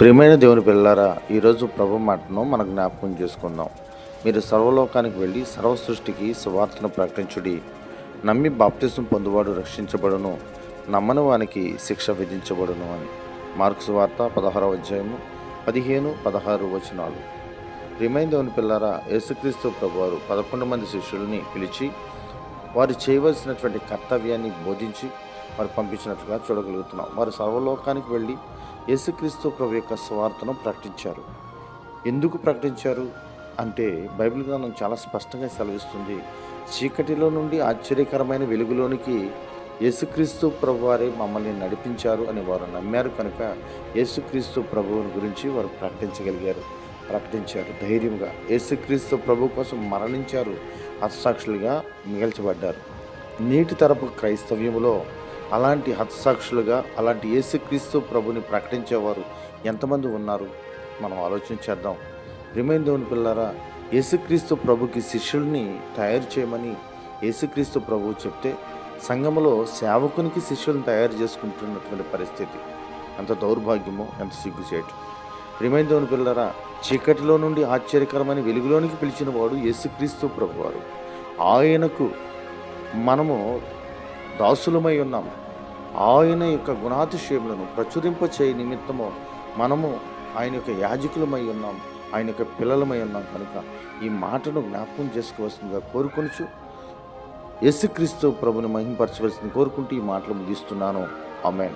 ప్రియమైన దేవుని పిల్లారా ఈరోజు ప్రభు మాటను మన జ్ఞాపకం చేసుకుందాం. మీరు సర్వలోకానికి వెళ్ళి సర్వ సృష్టికి సువార్తను ప్రకటించుడి. నమ్మి బాప్తిసం పొందువాడు రక్షించబడును. నమ్మని వానికి శిక్ష విధించబడును అని. మార్క్స్ వార్త పదహారవ అధ్యాయము పదిహేను పదహారు వచనాలు. ప్రియమైన దేవుని పిల్లారా యేసుక్రీస్తు ప్రభువారు పదకొండు మంది శిష్యుల్ని పిలిచి వారు చేయవలసినటువంటి కర్తవ్యాన్ని బోధించి వారు పంపించినట్లుగా చూడగలుగుతున్నాం. వారు సర్వలోకానికి వెళ్ళి యేసుక్రీస్తు ప్రభు యొక్క స్వార్థను ప్రకటించారు. ఎందుకు ప్రకటించారు? అంటే బైబిల్ గ్రంథం చాలా స్పష్టంగా సెలవిస్తుంది. చీకటిలో నుండి ఆశ్చర్యకరమైన వెలుగులోనికి యేసుక్రీస్తు ప్రభువారే మమ్మల్ని నడిపించారు అని వారు నమ్మారు కనుక యేసుక్రీస్తు ప్రభువుని గురించి వారు ప్రకటించగలిగారు. ప్రకటించారు ధైర్యంగా. యేసుక్రీస్తు ప్రభు కోసం మరణించారు. అసాక్షులుగా మిగల్చబడ్డారు. నేటి తరపు క్రైస్తవ్యంలో అలాంటి హతసాక్షులుగా అలాంటి యేసుక్రీస్తు ప్రభుని ప్రకటించేవారు ఎంతమంది ఉన్నారు? మనం ఆలోచించేద్దాం రిమైన్ దేవుని పిల్లారా యేసుక్రీస్తు ప్రభుకి శిష్యుల్ని తయారు చేయమని యేసుక్రీస్తు ప్రభువు చెప్తే సంఘములో సేవకునికి శిష్యులను తయారు చేసుకుంటున్నటువంటి పరిస్థితి. ఎంత దౌర్భాగ్యమో ఎంత సిగ్గుచేటు. రిమైన్ దేవుని పిల్లరా చీకటిలో నుండి ఆశ్చర్యకరమైన వెలుగులోనికి పిలిచిన వాడు యేసుక్రీస్తు ప్రభువారు. ఆయనకు మనము దాసులమై ఉన్నాం. ఆయన యొక్క గుణాతిశయములను ప్రచురింప చేయ నిమిత్తము మనము ఆయన యొక్క యాజకులమై ఉన్నాం. ఆయన యొక్క పిల్లలమై ఉన్నాం కనుక ఈ మాటను జ్ఞాపకం చేసుకోవాల్సిందిగా కోరుకొనుచు యేసుక్రీస్తు ప్రభుని మహింపరచవలసింది కోరుకుంటూ ఈ మాటలు ముగిస్తున్నాను. ఆమెన్.